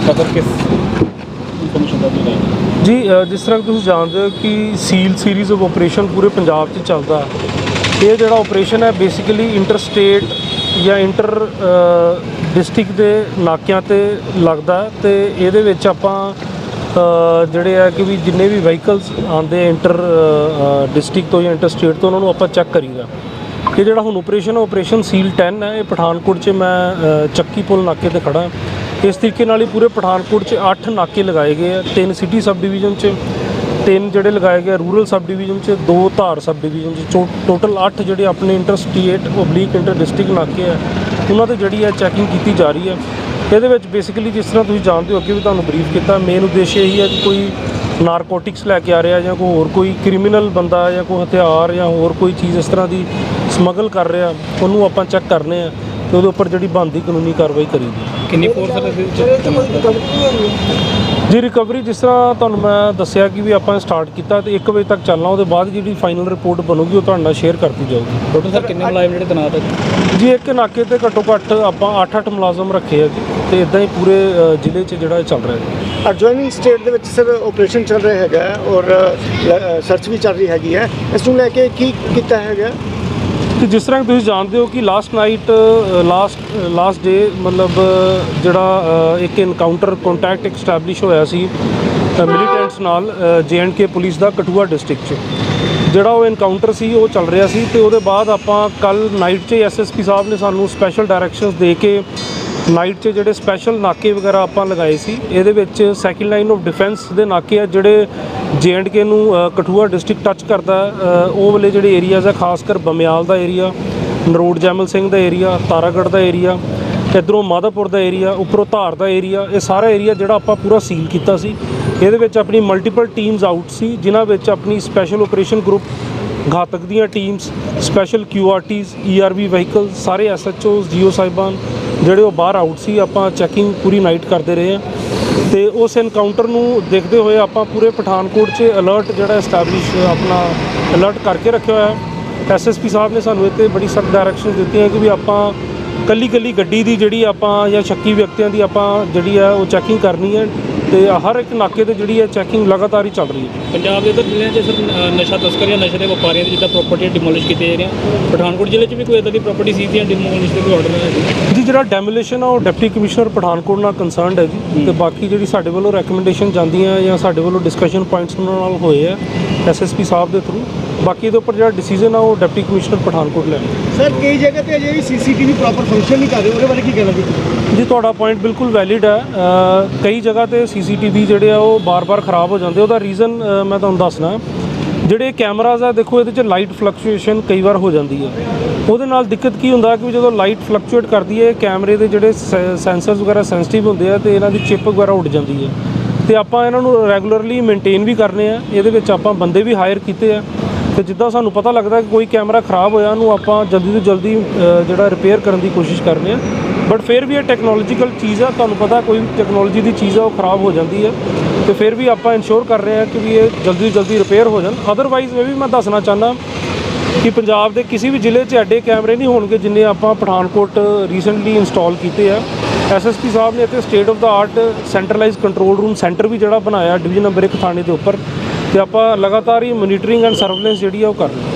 ਕਦਰ ਕਿਸ ਇਨਫੋਰਮੇਸ਼ਨ ਦਾ ਮਿਲਿਆ? ਜੀ ਜਿਸ ਤਰ੍ਹਾਂ ਤੁਸੀਂ ਜਾਣਦੇ ਹੋ ਕਿ ਸੀਲ ਸੀਰੀਜ਼ ਆਫ ਆਪਰੇਸ਼ਨ ਪੂਰੇ ਪੰਜਾਬ 'ਚ ਚੱਲਦਾ ਹੈ। ਇਹ ਜਿਹੜਾ ਆਪਰੇਸ਼ਨ ਹੈ ਬੇਸਿਕਲੀ ਇੰਟਰ ਸਟੇਟ ਜਾਂ ਇੰਟਰ ਡਿਸਟ੍ਰਿਕਟ ਦੇ ਨਾਕਿਆਂ ਤੇ ਲੱਗਦਾ ਹੈ ਤੇ ਇਹਦੇ ਵਿੱਚ ਆਪਾਂ ਜਿਹੜੇ ਆ ਕਿ ਵੀ ਜਿੰਨੇ ਵੀ ਵਹੀਕਲਸ ਆਉਂਦੇ ਇੰਟਰ ਡਿਸਟ੍ਰਿਕਟ ਤੋਂ ਜਾਂ ਇੰਟਰ ਸਟੇਟ ਤੋਂ, ਉਹਨਾਂ ਨੂੰ ਆਪਾਂ ਚੈੱਕ ਕਰੀਦਾ। ਇਹ ਜਿਹੜਾ ਹੁਣ ਆਪਰੇਸ਼ਨ ਆਪਰੇਸ਼ਨ ਸੀਲ 10 ਹੈ, ਇਹ ਪਠਾਨਕੋਟ 'ਚ ਮੈਂ ਚੱਕੀ ਪੁਲ ਨਾਕੇ ਤੇ ਖੜਾ ਇਸ ਤਰੀਕੇ ਨਾਲ ਹੀ ਪੂਰੇ ਪਠਾਨਕੋਟ 'ਚ 8 ਨਾਕੇ ਲਗਾਏ ਗਏ ਆ, ਤਿੰਨ ਸਿਟੀ ਸਬ ਡਿਵੀਜ਼ਨ 'ਚ, ਤਿੰਨ ਜਿਹੜੇ ਲਗਾਏ ਗਏ ਰੂਰਲ ਸਬ ਡਿਵੀਜ਼ਨ 'ਚ, ਦੋ ਧਾਰ ਸਬ ਡਿਵੀਜ਼ਨ 'ਚ ਟੋਟਲ 8 ਜਿਹੜੇ ਆਪਣੇ inter state oblique inter district ਨਾਕੇ ਆ, ਉਹਨਾਂ ਤੇ ਜਿਹੜੀ ਹੈ ਚੈਕਿੰਗ ਕੀਤੀ ਜਾ ਰਹੀ ਹੈ। ਇਹਦੇ ਵਿੱਚ ਬੇਸਿਕਲੀ ਜਿਸ ਤਰ੍ਹਾਂ ਤੁਸੀਂ ਜਾਣਦੇ ਹੋ ਅੱਗੇ ਵੀ ਤੁਹਾਨੂੰ ਬਰੀਫ ਕੀਤਾ ਮੇਨ ਉਦੇਸ਼ ਇਹੀ ਹੈ ਕਿ ਕੋਈ ਨਾਰਕੋਟਿਕਸ ਲੈ ਕੇ ਆ ਰਿਹਾ ਜਾਂ ਕੋਈ ਹੋਰ ਕੋਈ ਕ੍ਰਿਮੀਨਲ ਬੰਦਾ ਜਾਂ ਕੋਈ ਹਥਿਆਰ ਜਾਂ ਹੋਰ ਕੋਈ ਚੀਜ਼ ਇਸ ਤਰ੍ਹਾਂ ਦੀ ਸਮਗਲ ਕਰ ਰਿਹਾ, ਉਹਨੂੰ ਆਪਾਂ ਚੈੱਕ ਕਰਨੇ ਆ ਤੇ ਉਹਦੇ ਉੱਪਰ ਜਿਹੜੀ ਬਣਦੀ ਕਾਨੂੰਨੀ ਕਾਰਵਾਈ ਕਰੀਦੀ ਕਿੰਨੀ ਫੋਰਸ ਹੈ ਇਹਦੇ ਵਿੱਚ? ਜੀ ਰਿਕਵਰੀ ਜਿਸ ਤਰ੍ਹਾਂ ਤੁਹਾਨੂੰ ਮੈਂ ਦੱਸਿਆ ਕਿ ਵੀ ਆਪਾਂ ਸਟਾਰਟ ਕੀਤਾ ਤੇ 1 ਵਜੇ ਤੱਕ ਚੱਲਣਾ ਉਹਦੇ ਬਾਅਦ ਜਿਹੜੀ ਫਾਈਨਲ ਰਿਪੋਰਟ ਬਣੂਗੀ ਉਹ ਤੁਹਾਡੇ ਨਾਲ ਸ਼ੇਅਰ ਕਰਤੀ ਜਾਊਗੀ। ਟੋਟਲ ਸਰ ਕਿੰਨੇ ਮੁਲਾਜ਼ਮ ਜਿਹੜੇ ਤੈਨਾਤ ਹੈ? ਜੀ ਇੱਕ ਨਾਕੇ ਤੇ ਘੱਟੋ ਘੱਟ ਆਪਾਂ 8-8 ਮੁਲਾਜ਼ਮ ਰੱਖੇ ਆ ਜੀ ਤੇ ਇਦਾਂ ਹੀ ਪੂਰੇ ਜ਼ਿਲ੍ਹੇ 'ਚ ਜਿਹੜਾ ਚੱਲ ਰਿਹਾ ਜੀ। ਐਡਜੋਇਨਿੰਗ ਸਟੇਟ ਦੇ ਵਿੱਚ ਸਰ ਆਪਰੇਸ਼ਨ ਚੱਲ ਰਿਹਾ ਹੈਗਾ ਹੈ ਔਰ ਸਰਚ ਵੀ ਚੱਲ ਰਹੀ ਹੈਗੀ ਹੈ। ਇਸ ਨੂੰ ਲੈ ਕੇ ਕੀ ਕੀਤਾ ਹੈਗਾ? ਕਿ ਜਿਸ ਤਰ੍ਹਾਂ ਤੁਸੀਂ ਜਾਣਦੇ ਹੋ ਕਿ last night last last day ਮਤਲਬ ਜਿਹੜਾ ਇੱਕ ਇਨਕਾਊਂਟਰ ਕੰਟੈਕਟ ਐਸਟੈਬਲਿਸ਼ ਹੋਇਆ ਸੀ ਮਿਲੀਟੈਂਟਸ ਨਾਲ ਕੇ ਪੁਲਿਸ ਦਾ ਕਠੂਆ ਡਿਸਟ੍ਰਿਕਟ 'ਚ। ਜਿਹੜਾ ਉਹ ਇਨਕਾਊਂਟਰ ਸੀ, ਉਹ ਚੱਲ ਰਿਹਾ ਸੀ ਤੇ ਉਹਦੇ ਬਾਅਦ ਆਪਾਂ ਕੱਲ ਨਾਈਟ 'ਚ ਐਸਐਸਪੀ ਸਾਹਿਬ ਨੇ ਸਾਨੂੰ ਸਪੈਸ਼ਲ ਡਾਇਰੈਕਸ਼ਨਸ ਦੇ ਕੇ ਨਾਈਟ 'ਚ ਜਿਹੜੇ ਸਪੈਸ਼ਲ ਨਾਕੇ ਵਗੈਰਾ ਆਪਾਂ ਲਗਾਏ ਸੀ, ਇਹਦੇ ਵਿੱਚ ਸੈਕਿੰਡ ਲਾਈਨ ਆਫ ਡਿਫੈਂਸ ਦੇ ਨਾਕੇ ਆ ਜਿਹੜੇ ਕੇ ਨੂੰ ਕਠੂਆ ਡਿਸਟ੍ਰਿਕਟ ਟੱਚ ਕਰਦਾ ਉਹ ਵਾਲੇ ਜਿਹੜੇ ਏਰੀਆਜ਼ ਆ, ਖਾਸ ਕਰ ਬਮਿਆਲ ਦਾ ਏਰੀਆ ਨਰੋੜ ਜੈਮਲ ਸਿੰਘ ਦਾ ਏਰੀਆ ਤਾਰਾਗੜ੍ਹ ਦਾ ਏਰੀਆ ਇੱਧਰੋਂ ਮਾਧਾਪੁਰ ਦਾ ਏਰੀਆ ਉੱਪਰੋਂ ਧਾਰ ਦਾ ਏਰੀਆ ਇਹ ਸਾਰਾ ਏਰੀਆ ਜਿਹੜਾ ਆਪਾਂ ਪੂਰਾ ਸੀਲ ਕੀਤਾ ਸੀ। ਇਹਦੇ ਵਿੱਚ ਆਪਣੀ ਮਲਟੀਪਲ ਟੀਮਸ ਆਊਟ ਸੀ, ਜਿਨ੍ਹਾਂ ਵਿੱਚ ਆਪਣੀ ਸਪੈਸ਼ਲ ਆਪਰੇਸ਼ਨ ਗਰੁੱਪ ਘਾਤਕ ਦੀਆਂ teams special QRTs ERV vehicle ਸਾਰੇ ਐਸਐਚਓਸ ਜੀਓ ਸਾਹਿਬਾਨ ਜਿਹੜੇ ਉਹ ਬਾਹਰ ਆਊਟ ਸੀ, ਆਪਾਂ ਚੈਕਿੰਗ ਪੂਰੀ ਨਾਈਟ ਕਰਦੇ ਰਹੇ ਹਾਂ। ਤੇ ਉਸ ਐਨਕਾਊਂਟਰ ਨੂੰ ਦੇਖਦੇ ਹੋਏ ਆਪਾਂ ਪੂਰੇ ਪਠਾਨਕੋਟ 'ਚ ਅਲਰਟ ਜਿਹੜਾ ਐਸਟੈਬਲਿਸ਼ ਆਪਣਾ ਅਲਰਟ ਕਰਕੇ ਰੱਖਿਆ ਹੋਇਆ ਹੈ। ਐਸਐਸਪੀ ਸਾਹਿਬ ਨੇ ਸਾਨੂੰ ਇੱਥੇ ਬੜੀ ਸਖਤ ਡਾਇਰੈਕਸ਼ਨ ਦਿੱਤੀਆਂ ਕਿ ਵੀ ਆਪਾਂ ਕੱਲੀ ਕੱਲੀ ਗੱਡੀ ਦੀ ਜਿਹੜੀ ਆਪਾਂ ਜਾਂ ਸ਼ੱਕੀ ਵਿਅਕਤੀਆਂ ਦੀ ਆਪਾਂ ਜਿਹੜੀ ਆ ਉਹ ਚੈਕਿੰਗ ਕਰਨੀ ਹੈ। ਤੇ ਹਰ ਇੱਕ ਨਾਕੇ ਤੇ ਜਿਹੜੀ ਹੈ ਚੈਕਿੰਗ ਲਗਾਤਾਰ ਹੀ ਚੱਲ ਰਹੀ ਹੈ। ਪੰਜਾਬ ਦੇ ਇੱਧਰ ਜ਼ਿਲ੍ਹਿਆਂ 'ਚ ਸਰ ਨਸ਼ਾ ਤਸਕਰ ਜਾਂ ਨਸ਼ੇ ਦੇ ਵਪਾਰੀਆਂ ਦੀ ਜਿੱਦਾਂ ਪ੍ਰਾਪਰਟੀ ਡਿਮੋਲਿਸ਼ ਕੀਤੇ ਜਾ ਰਹੀਆਂ। ਪਠਾਨਕੋਟ ਜ਼ਿਲ੍ਹੇ 'ਚ ਵੀ ਕੋਈ ਇਦਾਂ ਦੀ ਪ੍ਰਾਪਰਟੀ ਸੀ ਜਾਂ ਡਿਮੋਲਿਸ਼ ਦੇ ਕੋਈ ਆਰਡਰ ਹੈ ਜੀ ਜੀ ਜਿਹੜਾ ਡੈਮੋਲੀਸ਼ਨ ਆ ਉਹ ਡਿਪਟੀ ਕਮਿਸ਼ਨਰ ਪਠਾਨਕੋਟ ਨਾਲ ਕੰਸਰਨਡ ਹੈ ਜੀ। ਤੇ ਬਾਕੀ ਜਿਹੜੀ ਸਾਡੇ ਵੱਲੋਂ ਰეკਮੈਂਡੇਸ਼ਨ ਜਾਂਦੀਆਂ ਜਾਂ ਸਾਡੇ ਵੱਲੋਂ ਡਿਸਕਸ਼ਨ ਪੁਆਇੰਟਸ ਉਹਨਾਂ ਨਾਲ ਹੋਏ ਆ ਐਸਐਸਪੀ ਸਾਹਿਬ ਦੇ ਥਰੂ ਬਾਕੀ ਇਹਦੇ ਉੱਪਰ ਜਿਹੜਾ ਡਿਸੀਜਨ ਆ ਉਹ ਡਿਪਟੀ ਕਮਿਸ਼ਨਰ ਪਠਾਨਕੋਟ ਲੈਣਗੇ। ਸਰ ਕਈ ਜਗ੍ਹਾ ਤੇ ਅਜੇ ਵੀ ਸੀਸੀਟੀਵੀ ਪ੍ਰੋਪਰ ਫੰਕਸ਼ਨ ਨਹੀਂ ਕਰ ਰਹੇ ਉਹਦੇ ਬਾਰੇ ਕੀ ਕਹਿਣਾ ਜੀ? ਜੀ ਤੁਹਾਡਾ ਪੁਆਇੰਟ ਬਿਲਕੁਲ ਵੈਲਿਡ ਹੈ। ਅ, ਕਈ ਜਗ੍ਹਾ ਤੇ ਸੀਸੀਟੀਵੀ ਜਿਹੜੇ ਆ ਉਹ ਬਾਰ-ਬਾਰ ਖਰਾਬ ਹੋ ਜਾਂਦੇ ਉਹਦਾ ਰੀਜ਼ਨ ਮੈਂ ਤੁਹਾਨੂੰ ਦੱਸਣਾ। ਜਿਹੜੇ ਕੈਮਰਾਜ਼ ਆ, ਦੇਖੋ ਇਹਦੇ 'ਚ ਲਾਈਟ ਫਲਕਚੁਏਸ਼ਨ ਕਈ ਵਾਰ ਹੋ ਜਾਂਦੀ ਹੈ ਉਹਦੇ ਨਾਲ ਦਿੱਕਤ ਕੀ ਹੁੰਦਾ ਕਿ ਜਦੋਂ ਲਾਈਟ ਫਲਕਚੁਏਟ ਕਰਦੀ ਹੈ ਕੈਮਰੇ ਦੇ ਜਿਹੜੇ ਸੈਂਸਰਸ ਵਗੈਰਾ ਸੈਂਸਿਟਿਵ ਹੁੰਦੇ ਆ ਤੇ ਇਹਨਾਂ ਦੀ ਚਿਪ ਵਗੈਰਾ ਉੱਡ ਜਾਂਦੀ ਹੈ ਤੇ ਆਪਾਂ ਇਹਨਾਂ ਨੂੰ ਰੈਗੂਲਰਲੀ ਮੇਨਟੇਨ ਵੀ ਕਰਨੇ ਆ। ਇਹਦੇ ਵਿੱਚ ਆਪਾਂ ਬੰਦੇ ਵੀ ਹਾਇਰ ਕੀਤੇ ਆ। ਤੇ ਜਿੱਦਾਂ ਸਾਨੂੰ ਪਤਾ ਲੱਗਦਾ ਕਿ ਕੋਈ ਕੈਮਰਾ ਖਰਾਬ ਹੋਇਆ, ਉਹਨੂੰ ਆਪਾਂ ਜਲਦੀ ਤੋਂ ਜਲਦੀ ਜਿਹੜਾ ਰਿਪੇਅਰ ਕਰਨ ਦੀ ਕੋਸ਼ਿਸ਼ ਕਰਨੇ ਆ। ਬਟ ਫਿਰ ਵੀ ਇਹ ਟੈਕਨੋਲੋਜੀਕਲ ਚੀਜ਼ ਆ, ਤੁਹਾਨੂੰ ਪਤਾ ਕੋਈ ਵੀ ਟੈਕਨੋਲੋਜੀ ਦੀ ਚੀਜ਼ ਆ, ਉਹ ਖਰਾਬ ਹੋ ਜਾਂਦੀ ਹੈ ਤੇ ਫਿਰ ਵੀ ਆਪਾਂ ਇਨਸ਼ੋਰ ਕਰ ਰਹੇ ਹਾਂ ਕਿ ਵੀ ਇਹ ਜਲਦੀ ਤੋਂ ਜਲਦੀ ਰਿਪੇਅਰ ਹੋ ਜਾਣ। ਅਦਰਵਾਈਜ਼ ਇਹ ਵੀ ਮੈਂ ਦੱਸਣਾ ਚਾਹੁੰਦਾ ਕਿ ਪੰਜਾਬ ਦੇ ਕਿਸੇ ਵੀ ਜ਼ਿਲ੍ਹੇ 'ਚ ਐਡੇ ਕੈਮਰੇ ਨਹੀਂ ਹੋਣਗੇ ਜਿੰਨੇ ਆਪਾਂ ਪਠਾਨਕੋਟ ਰੀਸੈਂਟਲੀ ਇੰਸਟਾਲ ਕੀਤੇ ਆ। ਐਸਐਸਪੀ ਸਾਹਿਬ ਨੇ ਇੱਥੇ state of the art centralise control room centre ਵੀ ਜਿਹੜਾ ਬਣਾਇਆ ਡਿਵੀਜ਼ਨ ਨੰਬਰ 1 ਥਾਣੇ ਦੇ ਉੱਪਰ। ਤੇ ਆਪਾਂ ਲਗਾਤਾਰ ਹੀ ਮੋਨੀਟਰਿੰਗ ਐਂਡ ਸਰਵੇਲੈਂਸ ਜਿਹੜੀ ਆ ਉਹ ਕਰ ਰਹੇ